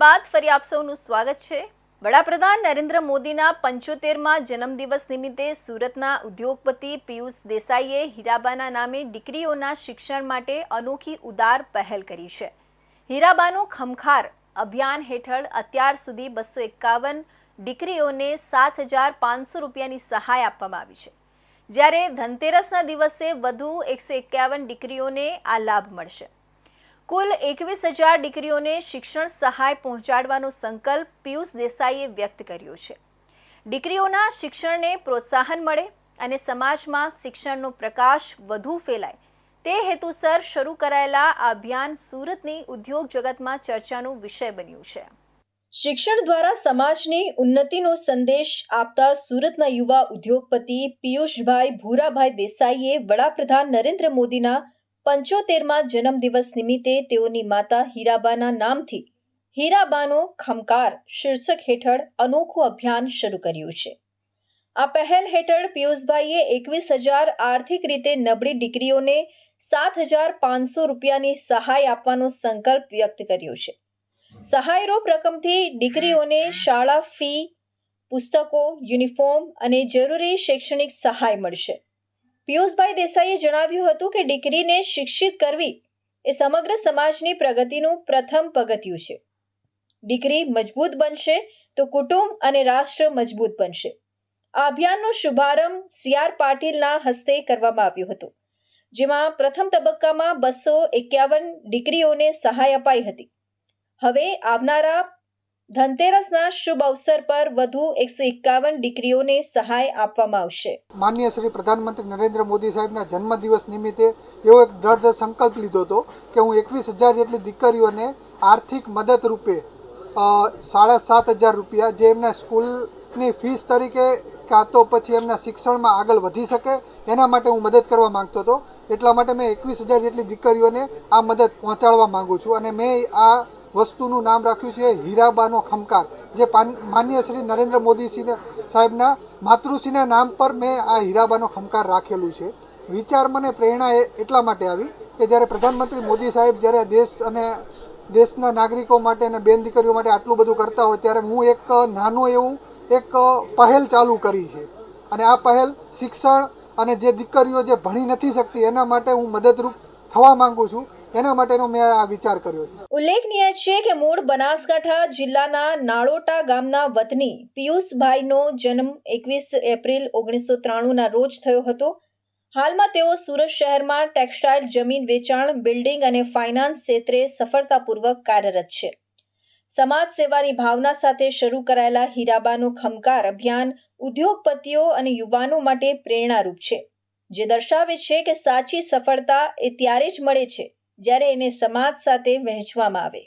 બાદ ફરી આપ સૌનું સ્વાગત છે. વડાપ્રધાન નરેન્દ્ર મોદીના પંચોતેરમાં જન્મદિવસ નિમિત્તે સુરતના ઉદ્યોગપતિ પિયુષ દેસાઈએ હીરાબાના નામે દીકરીઓના શિક્ષણ માટે અનોખી ઉદાર પહેલ કરી છે. હીરાબાનું ખમખાર અભિયાન હેઠળ અત્યાર સુધી બસો એકાવન દીકરીઓને સાત હજાર પાંચસો રૂપિયાની સહાય આપવામાં આવી છે. જ્યારે ધનતેરસના દિવસે વધુ એકસો એકાવન દીકરીઓને આ લાભ મળશે. કુલ એકવીસ હજાર દીકરીઓને શિક્ષણ સહાય પહોંચાડવાનો સંકલ્પ પિયુષ દેસાઈએ વ્યક્ત કર્યો છે. દીકરીઓના શિક્ષણને પ્રોત્સાહન મળે અને સમાજમાં શિક્ષણનો પ્રકાશ વધુ ફેલાય. તે હેતુસર શરૂ કરાયેલા આ અભિયાન સુરતની ઉદ્યોગ જગતમાં ચર્ચાનો વિષય બન્યું છે. શિક્ષણ દ્વારા સમાજની ઉન્નતિનો સંદેશ આપતા સુરતના યુવા ઉદ્યોગપતિ પિયુષભાઈ ભૂરાભાઈ દેસાઈએ વડાપ્રધાન નરેન્દ્ર મોદીના પંચોતેરમાં જન્મદિવસ નિમિત્તે તેઓની માતા હીરાબાના નામથી હીરાબાનો ખમકાર શીર્ષક હેઠળ અનોખું અભિયાન શરૂ કર્યું છે. આ પહેલ હેઠળ પિયુષભાઈએ એકવીસ હજાર આર્થિક રીતે નબળી દીકરીઓને સાત હજાર પાંચસો રૂપિયાની સહાય આપવાનો સંકલ્પ વ્યક્ત કર્યો છે. સહાયરૂપ રકમથી દીકરીઓને શાળા ફી, પુસ્તકો, યુનિફોર્મ અને જરૂરી શૈક્ષણિક સહાય મળશે. પિયુષભાઈ દેસાઈએ જણાવ્યું હતું કે દીકરીને શિક્ષિત કરવી એ સમગ્ર સમાજની પ્રગતિનું પ્રથમ પગથિયું છે. દીકરી મજબૂત બનશે તો કુટુંબ અને રાષ્ટ્ર મજબૂત બનશે. આ અભિયાનનો શુભારંભ સી આર પાટીલના હસ્તે કરવામાં આવ્યો હતો, જેમાં પ્રથમ તબક્કામાં બસો એકાવન દીકરીઓને સહાય અપાઈ હતી. હવે આવનારા ધનતેરસના શુભ અવસર પર વધુ એકસો એકાવન દીકરીઓને સહાય આપવામાં આવશે. માનનીય શ્રી પ્રધાનમંત્રી નરેન્દ્ર મોદી સાહેબના જન્મદિવસ નિમિત્તે એવો એક દ્રઢ સંકલ્પ લીધો હતો કે હું એકવીસ હજાર જેટલી દીકરીઓને આર્થિક મદદ રૂપે સાડા સાત હજાર રૂપિયા જે એમના સ્કૂલની ફીસ તરીકે કાં તો પછી એમના શિક્ષણમાં આગળ વધી શકે, એના માટે હું મદદ કરવા માંગતો હતો. એટલા માટે મેં એકવીસ હજાર જેટલી દીકરીઓને આ મદદ પહોંચાડવા માંગુ છું અને મેં આ વસ્તુનું નામ રાખ્યું છે હીરાબાનો ખમકાર જે માનનીય શ્રી નરેન્દ્ર મોદી સાહેબના માતૃશ્રીના નામ પર મેં આ હીરાબાનો ખમકાર રાખેલું છે. વિચાર મને પ્રેરણા એટલા માટે આવી કે જ્યારે પ્રધાનમંત્રી મોદી સાહેબ જ્યારે દેશ અને દેશના નાગરિકો માટે અને બેન દીકરીઓ માટે આટલું બધું કરતા હોય ત્યારે હું એક નાનું એવું એક પહેલ ચાલુ કરી છે. અને આ પહેલ શિક્ષણ અને જે દીકરીઓ જે ભણી નથી શકતી એના માટે હું મદદરૂપ થવા માગું છું. એના માટેનો મેં આ વિચાર કર્યો છે. ઉલ્લેખનીય છે કે મૂળ બનાસકાંઠા જિલ્લાના નાળોટા ગામના વતની પિયુષભાઈનો જન્મ એકવીસ એપ્રિલ ઓગણીસો ત્રાણુંના રોજ થયો હતો. હાલમાં તેઓ સુરત શહેરમાં ટેક્સટાઇલ જમીન વેચાણ, બિલ્ડિંગ અને ફાઇનાન્સ ક્ષેત્રે સફળતાપૂર્વક કાર્યરત છે. સમાજ સેવાની ભાવના સાથે શરૂ કરાયેલા હીરાબાનો ખમકાર અભિયાન ઉદ્યોગપતિઓ અને યુવાનો માટે પ્રેરણારૂપ છે, જે દર્શાવે છે કે સાચી સફળતા એ ત્યારે જ મળે છે જ્યારે એને સમાજ સાથે વહેંચવામાં આવે.